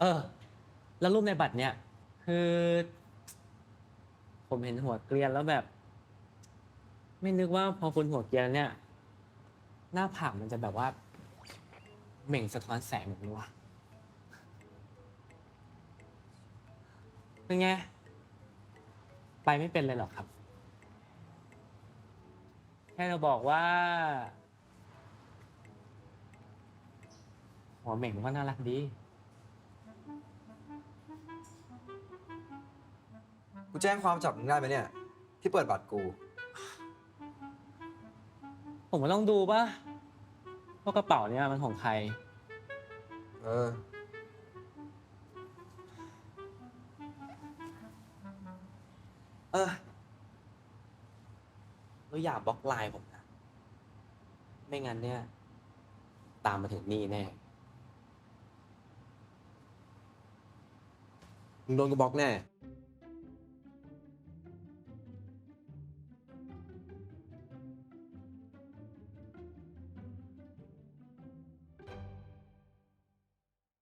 เออ แล้วรูปในบัตรเนี่ย คือ ผมเห็นหัวเกรียนแล้วแบบ ไม่นึกว่าพอคุณหัวเกรียนเนี่ย หน้าผากมันจะแบบว่าเหม่งสะท้อนแสงแบบนี้วะเป็นไง ไปไม่เป็นเลยเหรอครับ แค่เราบอกว่า หัวเหม่งมันก็น่ารักดี กูแจ้งความจับมึงได้ไหมเนี่ย ที่เปิดบัตรกู ผมก็ต้องดูป่ะว่ากระเป๋าเนี่ยมันของใคร เออ เออแล้วอย่าบล็อกไลน์ผมนะ ไม่งั้นเนี่ย ตามมาถึงนี่แน่ มึงโดนกูบล็อกแน่